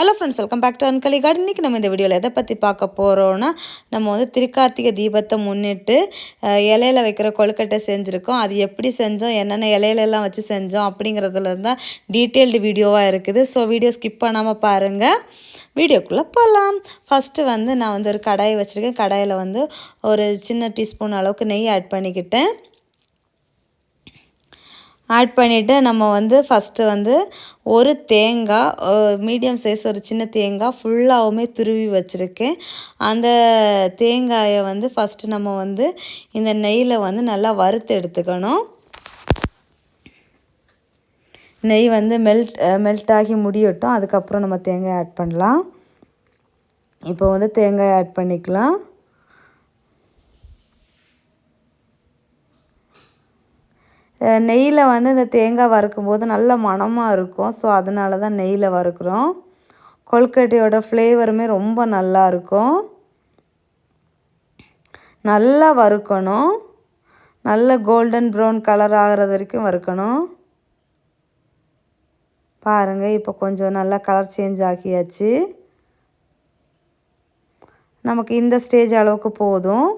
Hello friends welcome back to அன்கலி garden இன்றைக்கி நம்ம இந்த வீடியோவில் எதை பற்றி பார்க்க போகிறோன்னா நம்ம வந்து திருக்கார்த்திகை தீபத்தை முன்னிட்டு இலையில வைக்கிற கொழுக்கட்டை செஞ்சுருக்கோம். அது எப்படி செஞ்சோம் என்னென்ன இலையிலலாம் வச்சு செஞ்சோம் அப்படிங்கிறதுல தான் டீட்டெயில்டு வீடியோவாக இருக்குது. ஸோ வீடியோ ஸ்கிப் பண்ணாமல் பாருங்கள் வீடியோக்குள்ளே போகலாம் ஃபஸ்ட்டு வந்து நான் வந்து ஒரு கடாயை வச்சுருக்கேன். கடாயில் வந்து ஒரு சின்ன டீஸ்பூன் அளவுக்கு நெய் ஆட் பண்ணிக்கிட்டேன். ஆட் பண்ணிவிட்டு நம்ம வந்து ஃபஸ்ட்டு வந்து ஒரு தேங்காய் மீடியம் சைஸ் ஒரு சின்ன தேங்காய் ஃபுல்லாகவுமே துருவி வச்சுருக்கேன். அந்த தேங்காயை வந்து ஃபஸ்ட்டு நம்ம வந்து இந்த நெய்யில் வந்து நல்லா வறுத்து எடுத்துக்கணும். நெய் வந்து மெல்ட் மெல்ட் ஆகி முடியட்டும். அதுக்கப்புறம் நம்ம தேங்காய் ஆட் பண்ணலாம். இப்போ வந்து தேங்காய் ஆட் பண்ணிக்கலாம். நெய்யில் வந்து இந்த தேங்காய் வறுக்கும்போது நல்ல மணமாக இருக்கும். ஸோ அதனால தான் நெய்யில் வறுக்கிறோம். கொழுக்கட்டையோட ஃப்ளேவருமே ரொம்ப நல்லா இருக்கும். நல்லா வறுக்கணும். நல்ல கோல்டன் ப்ரௌன் கலர் ஆகிறது வரைக்கும் வறுக்கணும். பாருங்கள் இப்போ கொஞ்சம் நல்லா கலர் சேஞ்ச் ஆக்கியாச்சு நமக்கு இந்த ஸ்டேஜ் அளவுக்கு போதும்.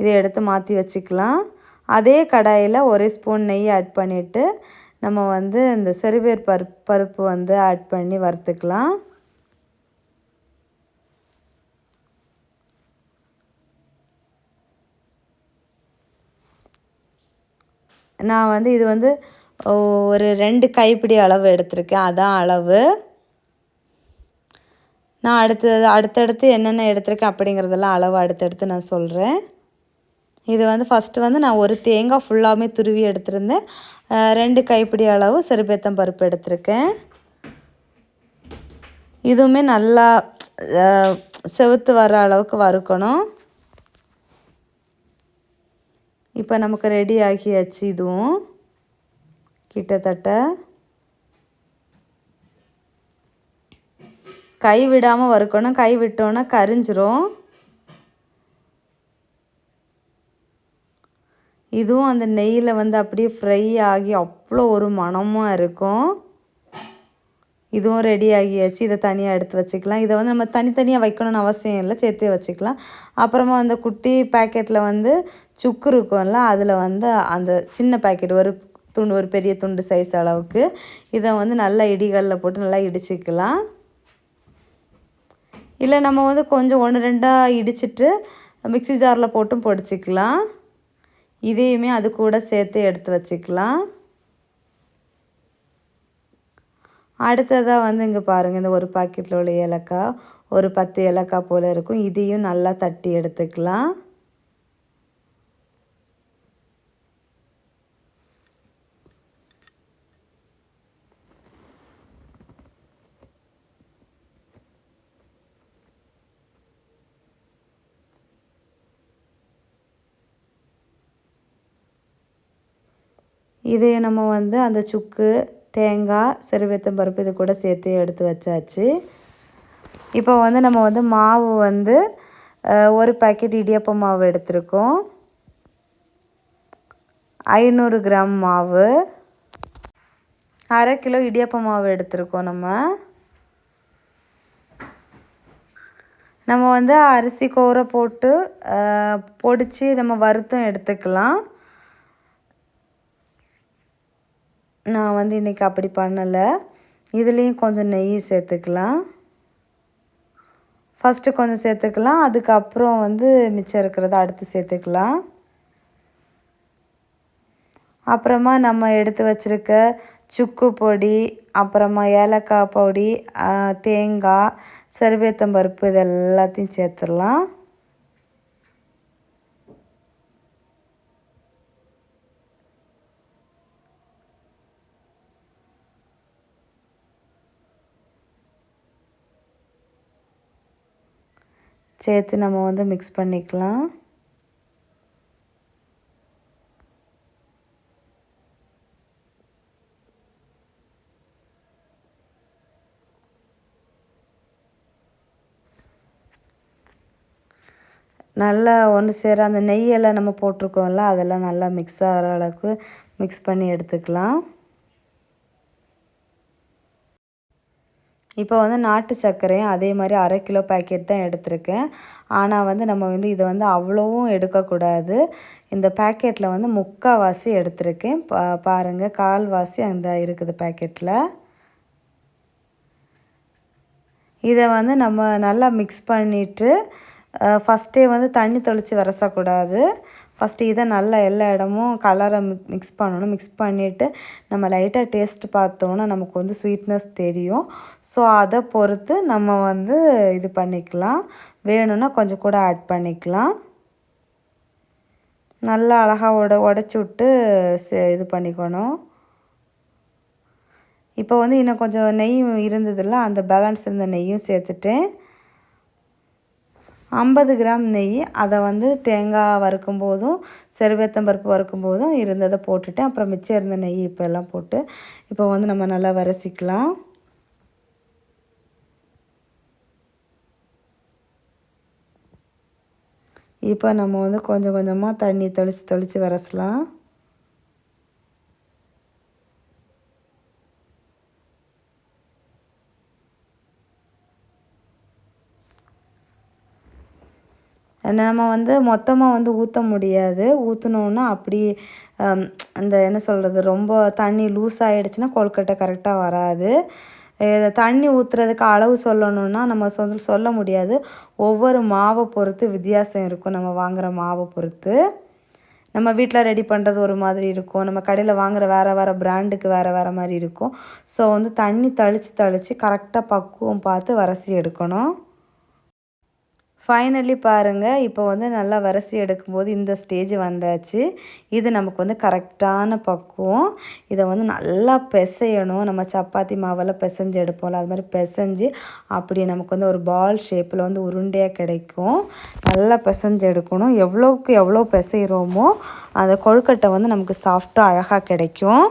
இதை எடுத்து மாற்றி வச்சுக்கலாம். அதே கடாயில் ஒரு ஸ்பூன் நெய் ஆட் பண்ணிவிட்டு நம்ம வந்து இந்த செருவேர் பருப்பு பருப்பு வந்து ஆட் பண்ணி வறுத்துக்கலாம். நான் வந்து இது வந்து ஒரு ரெண்டு கைப்பிடி அளவு எடுத்திருக்கேன். அதான் அளவு. நான் அடுத்தது அடுத்தடுத்து என்னென்ன எடுத்திருக்கேன் அப்படிங்கிறதெல்லாம் அளவு அடுத்தடுத்து நான் சொல்கிறேன் இது வந்து ஃபஸ்ட்டு வந்து நான் ஒரு தேங்காய் ஃபுல்லாகவே துருவி எடுத்திருந்தேன். ரெண்டு கைப்பிடி அளவு சிறுபேத்தம் பருப்பு எடுத்திருக்கேன். இதுவுமே நல்லா செவுத்து வர அளவுக்கு வறுக்கணும். இப்போ நமக்கு ரெடி ஆகியாச்சு இதுவும். கிட்டத்தட்ட. கை விடாமல் வறுக்கணும். கை விட்டோன்னா கரிஞ்சிரும். இதுவும் அந்த நெய்யில் வந்து அப்படியே ஃப்ரை ஆகி அவ்வளோ ஒரு மணமாக இருக்கும். இதுவும் ரெடி ஆகியாச்சு. இதை தனியாக எடுத்து வச்சுக்கலாம். இதை வந்து நம்ம தனித்தனியாக வைக்கணும்னு அவசியம் இல்லை. சேர்த்தே வச்சுக்கலாம். அப்புறமா அந்த குட்டி பேக்கெட்டில் வந்து சுக்கு இருக்கும்ல அதில் வந்து அந்த சின்ன பேக்கெட் ஒரு துண்டு ஒரு பெரிய துண்டு சைஸ் அளவுக்கு இதை வந்து நல்லா இடிகளில் போட்டு நல்லா இடிச்சிக்கலாம். இல்லை நம்ம வந்து கொஞ்சம் ஒன்று ரெண்டாக இடிச்சிட்டு மிக்சி ஜாரில் போட்டும் பொடிச்சிக்கலாம். இதையுமே அது கூட சேர்த்து எடுத்து வச்சுக்கலாம். அடுத்ததாக வந்து இங்கே பாருங்கள் இந்த ஒரு பாக்கெட்டில் உள்ள ஏலக்காய் ஒரு பத்து ஏலக்காய் போல் இருக்கும். இதையும் நல்லா தட்டி எடுத்துக்கலாம். இது நம்ம வந்து அந்த சுக்கு தேங்காய் சிறுவேத்தம் பருப்பு இது கூட சேர்த்து எடுத்து வச்சாச்சு. இப்போ வந்து நம்ம வந்து மாவு வந்து ஒரு பாக்கெட் இடியப்ப மாவு எடுத்திருக்கோம். ஐநூறு கிராம் மாவு. அரை கிலோ இடியப்ப மாவு எடுத்திருக்கோம் நம்ம. நம்ம வந்து அரிசி கோரை போட்டு பொடிச்சு நம்ம வறுத்தும் எடுத்துக்கலாம். நான் வந்து இன்றைக்கி அப்படி பண்ணலை. இதுலேயும் கொஞ்சம் நெய் சேர்த்துக்கலாம். ஃபஸ்ட்டு கொஞ்சம் சேர்த்துக்கலாம். அதுக்கப்புறம் வந்து மிச்சம் இருக்கிறத அடுத்து சேர்த்துக்கலாம். அப்புறமா நம்ம எடுத்து வச்சுருக்க சுக்கு பொடி அப்புறமா ஏலக்காய் பொடி தேங்காய் செருவேத்தம் பருப்பு இது எல்லாத்தையும் சேர்த்துடலாம். சேர்த்து நம்ம வந்து மிக்ஸ் பண்ணிக்கலாம். நல்லா ஒன்று சேர அந்த நெய்யெல்லாம் நம்ம போட்டிருக்கோம்ல அதெல்லாம் நல்லா மிக்ஸ் ஆகிற அளவுக்கு மிக்ஸ் பண்ணி எடுத்துக்கலாம். இப்போ வந்து நாட்டு சர்க்கரையும் அதே மாதிரி அரை கிலோ பேக்கெட் தான் எடுத்திருக்கேன். ஆனால் வந்து நம்ம வந்து இதை வந்து அவ்வளோவும் எடுக்கக்கூடாது. இந்த பேக்கெட்டில் வந்து முக்கால்வாசி எடுத்திருக்கேன். பா பாருங்கள் கால்வாசி அந்த இருக்குது பேக்கெட்டில் இதை வந்து நம்ம நல்லா மிக்ஸ் பண்ணிவிட்டு ஃபஸ்ட்டே வந்து தண்ணி தெளித்து வரசக்கூடாது. ஃபஸ்ட்டு இதை நல்லா எல்லா இடமும் கலரை மிக்ஸ் பண்ணணும். மிக்ஸ் பண்ணிவிட்டு நம்ம லைட்டாக டேஸ்ட் பார்த்தோன்னா நமக்கு வந்து ஸ்வீட்னஸ் தெரியும். ஸோ அதை பொறுத்து நம்ம வந்து இது பண்ணிக்கலாம். வேணும்னா கொஞ்சம் கூட ஆட் பண்ணிக்கலாம். நல்லா அழகாக உட உடச்சி விட்டு இது பண்ணிக்கணும். இப்போ வந்து இன்னும் கொஞ்சம் நெய் இருந்ததில்ல அந்த பேலன்ஸ் இருந்த நெய்யும் சேர்த்துட்டேன். ஐம்பது கிராம் நெய் அதை வந்து தேங்காய் வறுக்கும் போதும் செருவேத்தம்பருப்பு வறுக்கும் போதும் இருந்ததை போட்டுட்டு அப்புறம் மிச்சம் இருந்த நெய் இப்போ எல்லாம் போட்டு இப்போ வந்து நம்ம நல்லா வரைசிக்கலாம் இப்போ நம்ம வந்து கொஞ்சம் கொஞ்சமாக தண்ணி தெளித்து தெளித்து வரசலாம் நம்ம வந்து மொத்தமாக வந்து ஊற்ற முடியாது. ஊற்றுனோன்னா அப்படி அந்த என்ன சொல்கிறது ரொம்ப தண்ணி லூஸ் ஆகிடுச்சின்னா கொழுக்கட்டை கரெக்டாக வராது. தண்ணி ஊற்றுறதுக்கு அளவு சொல்லணுன்னா நம்ம சொந்த சொல்ல முடியாது. ஒவ்வொரு மாவை பொறுத்து வித்தியாசம் இருக்கும். நம்ம வாங்குகிற மாவை பொறுத்து. நம்ம வீட்டில் ரெடி பண்ணுறது ஒரு மாதிரி இருக்கும். நம்ம கடையில் வாங்குகிற வேறு வேறு பிராண்டுக்கு வேறு வேறு மாதிரி இருக்கும். ஸோ வந்து தண்ணி தளித்து தளித்து கரெக்டாக பக்குவம் பார்த்து வரசி எடுக்கணும். ஃபைனலி பாருங்கள் இப்போ வந்து நல்லா வரிசை எடுக்கும்போது இந்த ஸ்டேஜ் வந்தாச்சு. இது நமக்கு வந்து கரெக்டான பக்குவம். இதை வந்து நல்லா பிசையணும். நம்ம சப்பாத்தி மாவெல்லாம் பிசைஞ்சு எடுப்போம்ல அது மாதிரி பிசைஞ்சு அப்படி நமக்கு வந்து ஒரு பால் ஷேப்பில் வந்து உருண்டையாக கிடைக்கும். நல்லா பிசைஞ்சு எடுக்கணும். எவ்வளோக்கு எவ்வளோ பிசைகிறோமோ அந்த கொழுக்கட்டை வந்து நமக்கு சாஃப்டாக அழகாக கிடைக்கும்.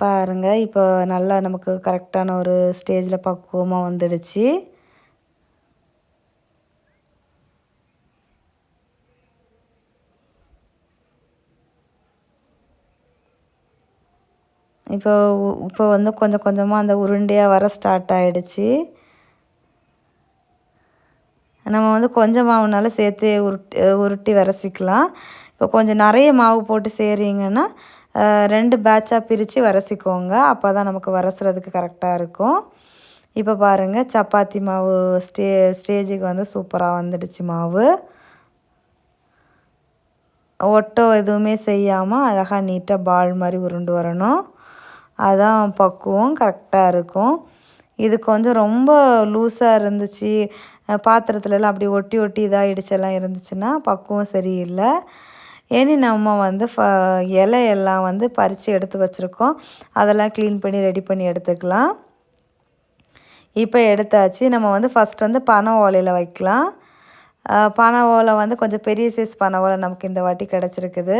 பாருங்கள் இப்போ நல்லா நமக்கு கரெக்டான ஒரு ஸ்டேஜில் பக்குவமாக வந்துடுச்சு. இப்போ இப்போ வந்து கொஞ்சம் கொஞ்சமாக அந்த உருண்டையாக வர ஸ்டார்ட் ஆகிடுச்சு நம்ம வந்து கொஞ்சம் மாவுனால சேர்த்து உருட்டி உருட்டி வரசிக்கலாம் இப்போ கொஞ்சம் நிறைய மாவு போட்டு செய்கிறீங்கன்னா ரெண்டு பேட்சாக பிரித்து வரசிக்கோங்க அப்போ தான் நமக்கு வரசுறதுக்கு கரெக்டாக இருக்கும். இப்போ பாருங்கள் சப்பாத்தி மாவு ஸ்டே ஸ்டேஜுக்கு வந்து சூப்பராக வந்துடுச்சு மாவு. ஒட்டோ எதுவுமே செய்யாமல் அழகாக நீட்டாக பால் மாதிரி உருண்டு வரணும். அதான் பக்குவம் கரெக்டாக இருக்கும். இது கொஞ்சம் ரொம்ப லூஸாக இருந்துச்சு. பாத்திரத்துலலாம் அப்படி ஒட்டி ஒட்டி இதாகிடுச்செல்லாம் இருந்துச்சுன்னா பக்குவம் சரியில்லை. இனி நம்ம வந்து ஃப இலையெல்லாம் வந்து பறித்து எடுத்து வச்சுருக்கோம். அதெல்லாம் க்ளீன் பண்ணி ரெடி பண்ணி எடுத்துக்கலாம். இப்போ எடுத்தாச்சு. நம்ம வந்து ஃபஸ்ட் வந்து பனை ஓலையில் வைக்கலாம். பனை ஓலை வந்து கொஞ்சம் பெரிய சைஸ் பனை ஓலை நமக்கு இந்த வாட்டி கிடச்சிருக்குது.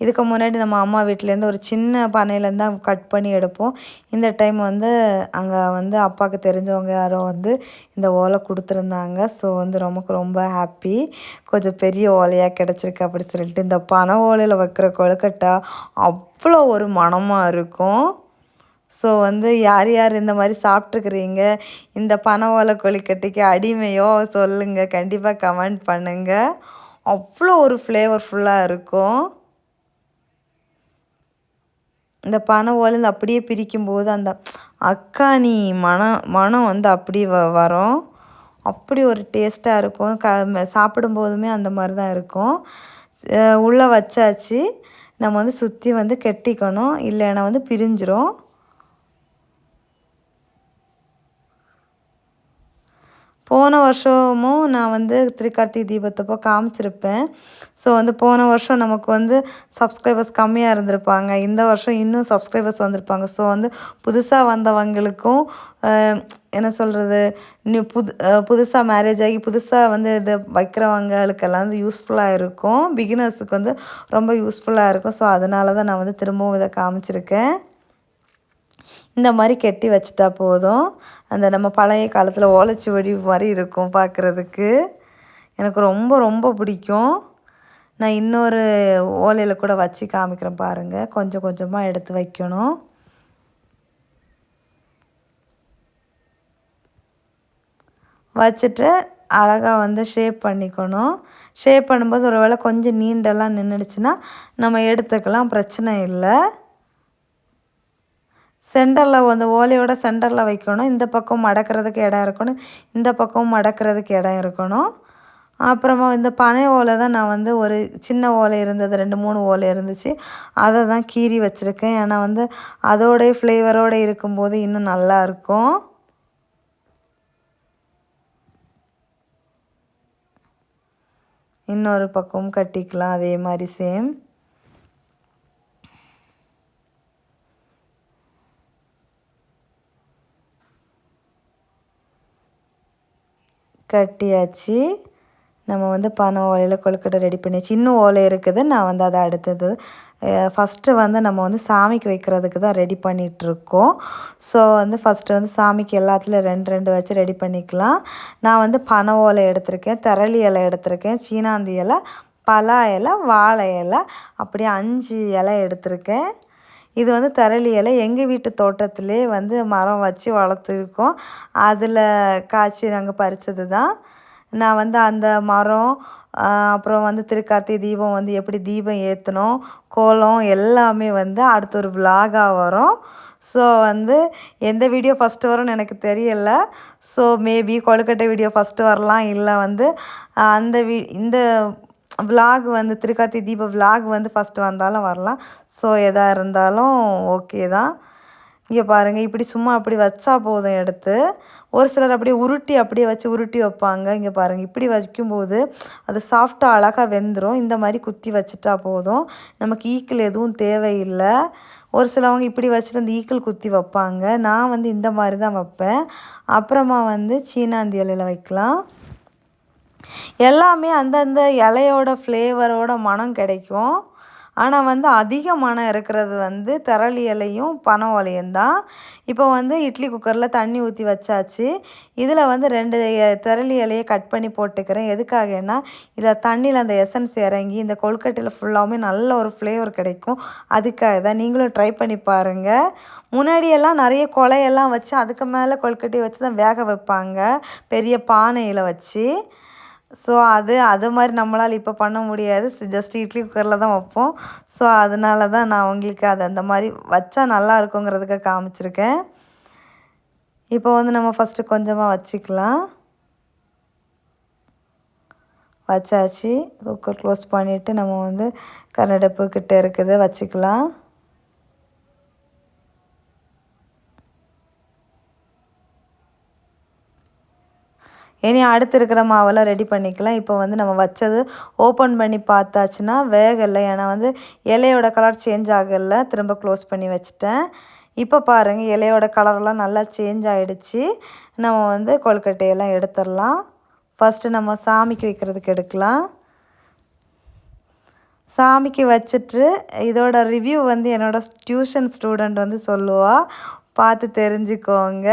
இதுக்கு முன்னாடி நம்ம அம்மா வீட்டிலேருந்து ஒரு சின்ன பானையிலேருந்து தான் கட் பண்ணி எடுப்போம். இந்த டைம் வந்து அங்கே வந்து அப்பாவுக்கு தெரிஞ்சவங்க யாரோ வந்து இந்த ஓலை கொடுத்துருந்தாங்க. ஸோ வந்து ரொம்ப ரொம்ப ஹாப்பி. கொஞ்சம் பெரிய ஓலையாக கிடச்சிருக்கு அப்படி சொல்லிட்டு இந்த பனை ஓலையில் வைக்கிற கொழுக்கட்டை அவ்வளோ ஒரு மனமாக இருக்கும். ஸோ வந்து யார் யார் இந்த மாதிரி சாப்பிட்ருக்குறீங்க இந்த பனை ஓலை கொழுக்கட்டைக்கு அடிமையோ? சொல்லுங்கள் கண்டிப்பாக கமெண்ட் பண்ணுங்கள் அவ்வளோ ஒரு ஃப்ளேவர்ஃபுல்லாக இருக்கும். இந்த பனை ஓலேருந்து அப்படியே பிரிக்கும்போது அந்த அக்கானி மனம் மனம் வந்து அப்படி வ வரும். அப்படி ஒரு டேஸ்ட்டாக இருக்கும். க சாப்பிடும்போதுமே அந்த மாதிரி தான் இருக்கும் உள்ளே வச்சாச்சு. நம்ம வந்து சுற்றி வந்து கெட்டிக்கணும். இல்லைன்னா வந்து பிரிஞ்சிரும். போன வருஷமும் நான் வந்து திருக்கார்த்திகை தீபத்தப்போ காமிச்சிருப்பேன். ஸோ வந்து போன வருஷம் நமக்கு வந்து சப்ஸ்கிரைபர்ஸ் கம்மியாக இருந்திருப்பாங்க. இந்த வருஷம் இன்னும் சப்ஸ்கிரைபர்ஸ் வந்திருப்பாங்க. ஸோ வந்து புதுசாக வந்தவங்களுக்கும் என்ன சொல்கிறது நியூ புது புதுசாக மேரேஜ் ஆகி புதுசாக வந்து இது வைக்கிறவங்களுக்கெல்லாம் வந்து யூஸ்ஃபுல்லாக இருக்கும். பிகினர்ஸுக்கு வந்து ரொம்ப யூஸ்ஃபுல்லாக இருக்கும். ஸோ அதனால தான் நான் வந்து திரும்பவும் இதை காமிச்சிருக்கேன். இந்த மாதிரி கெட்டி வச்சுட்டா போதும். அந்த நம்ம பழைய காலத்தில் ஓலைச்சுவடி மாதிரி இருக்கும் பார்க்குறதுக்கு எனக்கு ரொம்ப ரொம்ப பிடிக்கும். நான் இன்னொரு ஓலையில் கூட வச்சு காமிக்கிறேன் பாருங்கள் கொஞ்சம் கொஞ்சமாக எடுத்து வைக்கணும். வச்சுட்டு அழகாக வந்து ஷேப் பண்ணிக்கணும். ஷேப் பண்ணும்போது ஒரு வேளை கொஞ்சம் நீண்டெல்லாம் நின்றுடுச்சுன்னா நம்ம எடுத்துக்கலாம் பிரச்சனை இல்லை. சென்டரில் வந்து ஓலையோட சென்டரில் வைக்கணும். இந்த பக்கம் மடக்கிறதுக்கு இடம் இருக்கணும். இந்த பக்கம் மடக்கிறதுக்கு இடம் இருக்கணும். அப்புறமா இந்த பனை ஓலை தான் நான் வந்து ஒரு சின்ன ஓலை இருந்தது. ரெண்டு மூணு ஓலை இருந்துச்சு. அதை தான் கீறி வச்சுருக்கேன். ஏன்னா வந்து அதோடைய ஃப்ளேவரோடு இருக்கும்போது இன்னும் நல்லா இருக்கும். இன்னொரு பக்கமும் கட்டிக்கலாம். அதே மாதிரி சேம் கட்டியாச்சு. நம்ம வந்து பனை ஓலையில் கொழுக்கட்டை ரெடி பண்ணியாச்சு. இன்னும் ஓலை இருக்குது. நான் வந்து அதை அடுத்தது ஃபஸ்ட்டு வந்து நம்ம வந்து சாமிக்கு வைக்கிறதுக்கு தான் ரெடி பண்ணிகிட்ருக்கோம் ஸோ வந்து ஃபஸ்ட்டு வந்து சாமிக்கு எல்லாத்துலேயும் ரெண்டு ரெண்டு வச்சு ரெடி பண்ணிக்கலாம். நான் வந்து பனை ஓலை எடுத்திருக்கேன் திரளி இலை எடுத்திருக்கேன் சீனாந்தி இலை பலா இலை வாழை இலை அப்படியே அஞ்சு இலை எடுத்திருக்கேன். இது வந்து திரளி இலை எங்கள் வீட்டு தோட்டத்திலே வந்து மரம் வச்சு வளர்த்துருக்கோம். அதில் காய்ச்சி நாங்கள் பறித்தது தான் நான் வந்து அந்த மரம் அப்புறம் வந்து திருக்கார்த்திகை தீபம் வந்து எப்படி தீபம் ஏற்றணும் கோலம் எல்லாமே வந்து அடுத்த ஒரு விலாகாக வரும். ஸோ வந்து எந்த வீடியோ ஃபஸ்ட்டு வரும்னு எனக்கு தெரியல. ஸோ மேபி கொழுக்கட்டை வீடியோ ஃபஸ்ட்டு வரலாம் இல்லை வந்து அந்த வீ இந்த விலாக் வந்து திருக்கார்த்தி தீப விலாக் வந்து ஃபஸ்ட்டு வந்தாலும் வரலாம். ஸோ எதாக இருந்தாலும் ஓகே தான். இங்கே பாருங்கள் இப்படி சும்மா அப்படி வச்சா போதும் எடுத்து. ஒரு சிலர் அப்படியே உருட்டி அப்படியே வச்சு உருட்டி வைப்பாங்க. இங்கே பாருங்கள் இப்படி வைக்கும்போது அது சாஃப்டாக அழகாக வெந்துடும் இந்த மாதிரி குத்தி வச்சுட்டா போதும். நமக்கு ஈக்கிள் எதுவும் தேவையில்லை. ஒரு சிலவங்க இப்படி வச்சுட்டு அந்த ஈக்கிள் குத்தி வைப்பாங்க. நான் வந்து இந்த மாதிரி தான் வைப்பேன். அப்புறமா வந்து சீனாந்தி இலையில் வைக்கலாம். எல்லாமே அந்தந்த இலையோட ஃப்ளேவரோட மனம் கிடைக்கும். ஆனால் வந்து அதிக மனம் இருக்கிறது வந்து திரளி இலையும் பனை ஓலையும் தான். இப்போ வந்து இட்லி குக்கரில் தண்ணி ஊற்றி வச்சாச்சு. இதில் வந்து ரெண்டு திரளி இலையை கட் பண்ணி போட்டுக்கிறேன். எதுக்காகன்னா இதில் தண்ணியில் அந்த எசன்ஸ் இறங்கி இந்த கொழுக்கட்டையில் ஃபுல்லாகவுமே நல்ல ஒரு ஃப்ளேவர் கிடைக்கும். அதுக்காக தான் நீங்களும் ட்ரை பண்ணி பாருங்கள் முன்னாடியெல்லாம் நிறைய கொலையெல்லாம் வச்சு அதுக்கு மேலே கொழுக்கட்டையை வச்சு தான் வேக வைப்பாங்க. பெரிய பானையில் வச்சு. ஸோ அது அது மாதிரி நம்மளால் இப்போ பண்ண முடியாது. ஜஸ்ட் இட்லி குக்கரில் தான் வைப்போம். ஸோ அதனால தான் நான் உங்களுக்கு அது அந்த மாதிரி வச்சா நல்லா இருக்குங்கிறதுக்கு காமிச்சிருக்கேன். இப்போ வந்து நம்ம ஃபஸ்ட்டு கொஞ்சமாக வச்சுக்கலாம். வச்சாச்சு. குக்கர் க்ளோஸ் பண்ணிவிட்டு நம்ம வந்து கரண்டடுப்பு கிட்டே இருக்குது வச்சுக்கலாம். இனி அடுத்து இருக்கிற மாவெல்லாம் ரெடி பண்ணிக்கலாம். இப்போ வந்து நம்ம வச்சது ஓப்பன் பண்ணி பார்த்தாச்சுன்னா வேகலை ஏன்னா வந்து இலையோட கலர் சேஞ்ச் ஆகலை. திரும்ப க்ளோஸ் பண்ணி வச்சுட்டேன். இப்போ பாருங்கள் இலையோட கலர்லாம் நல்லா சேஞ்ச் ஆகிடுச்சு நம்ம வந்து கொழுக்கட்டையெல்லாம் எடுத்துடலாம். ஃபஸ்ட்டு நம்ம சாமிக்கு வைக்கிறதுக்கு எடுக்கலாம். சாமிக்கு வச்சுட்டு இதோட ரிவ்யூ வந்து என்னோடய டியூஷன் ஸ்டூடெண்ட் வந்து சொல்லுவாள் பார்த்து தெரிஞ்சுக்கோங்க.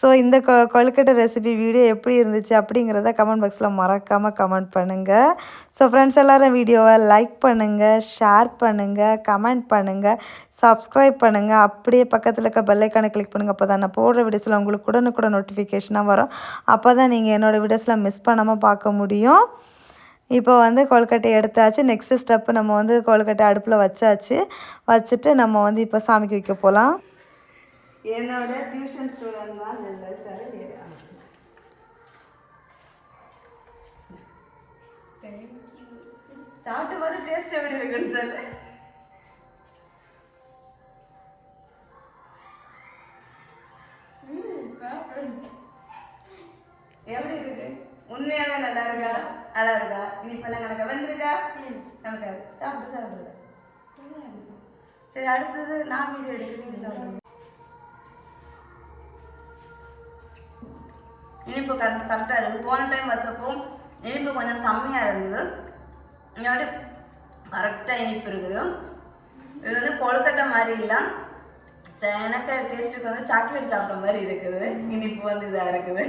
ஸோ இந்த கொ கொழுக்கட்டை ரெசிபி வீடியோ எப்படி இருந்துச்சு அப்படிங்கிறத கமெண்ட் பாக்ஸில் மறக்காமல் கமெண்ட் பண்ணுங்கள் ஸோ ஃப்ரெண்ட்ஸ் எல்லோரும் வீடியோவை லைக் பண்ணுங்கள் ஷேர் பண்ணுங்கள் கமெண்ட் பண்ணுங்கள் சப்ஸ்கிரைப் பண்ணுங்கள் அப்படியே பக்கத்தில் இருக்க பெல்லைக்கானை கிளிக் பண்ணுங்கள் அப்போ தான் நான் போடுற வீடியோஸில் உங்களுக்கு உடனுக்குடன் நோட்டிஃபிகேஷனாக வரும். அப்போ தான் நீங்கள் என்னோடய வீடியோஸில் மிஸ் பண்ணாமல் பார்க்க முடியும். இப்போ வந்து கொழுக்கட்டை எடுத்தாச்சு. நெக்ஸ்ட்டு ஸ்டெப்பு நம்ம வந்து கொழுக்கட்டை அடுப்பில் வச்சாச்சு. வச்சுட்டு நம்ம வந்து இப்போ சாமிக்கு வைக்க போகலாம் என்னோட டியூஷன் ஸ்டூடெண்ட் தான் சார் சாப்பிட்டு போது டேஸ்ட் எப்படி இருக்குன்னு சொல்லு. எப்படி இருக்கு? உண்மையாவே நல்லா இருக்கா? நல்லா இருக்கா? இனிப்பெல்லாம் கணக்க வந்திருக்கா? கணக்கா சாப்பிட்டு சாப்பிடுது. சரி அடுத்தது நான் வீடியோ எடுக்கிறேன். இனிப்பு கரெக்ட் கரெக்டாக இருக்குது போன டைம் வச்சப்போ இனிப்பு கொஞ்சம் கம்மியாக இருந்தது. இங்கே கரெக்டாக இனிப்பு இருக்குது. இது வந்து கொழுக்கட்டை மாதிரி இல்லை. எனக்கு டேஸ்ட்டுக்கு வந்து சாக்லேட் சாப்பிட்ற மாதிரி இருக்குது. இனிப்பு வந்து இதாக இருக்குது.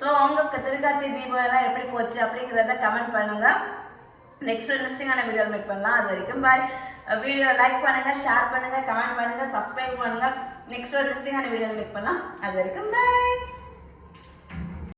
ஸோ உங்கள் திருக்கார்த்தி தீபம் எப்படி போச்சு அப்படிங்கிறத கமெண்ட் பண்ணுங்கள் நெக்ஸ்ட் இன்ட்ரெஸ்டிங்கான வீடியோ மீட் பண்ணலாம். அது வரைக்கும் பாய் வீடியோ லைக் பண்ணுங்கள் ஷேர் பண்ணுங்கள் கமெண்ட் பண்ணுங்கள் சப்ஸ்கிரைப் பண்ணுங்கள் நெக்ஸ்ட் இன்ட்ரெஸ்டிங்கான வீடியோ மீட் பண்ணலாம் அது வரைக்கும் பாய்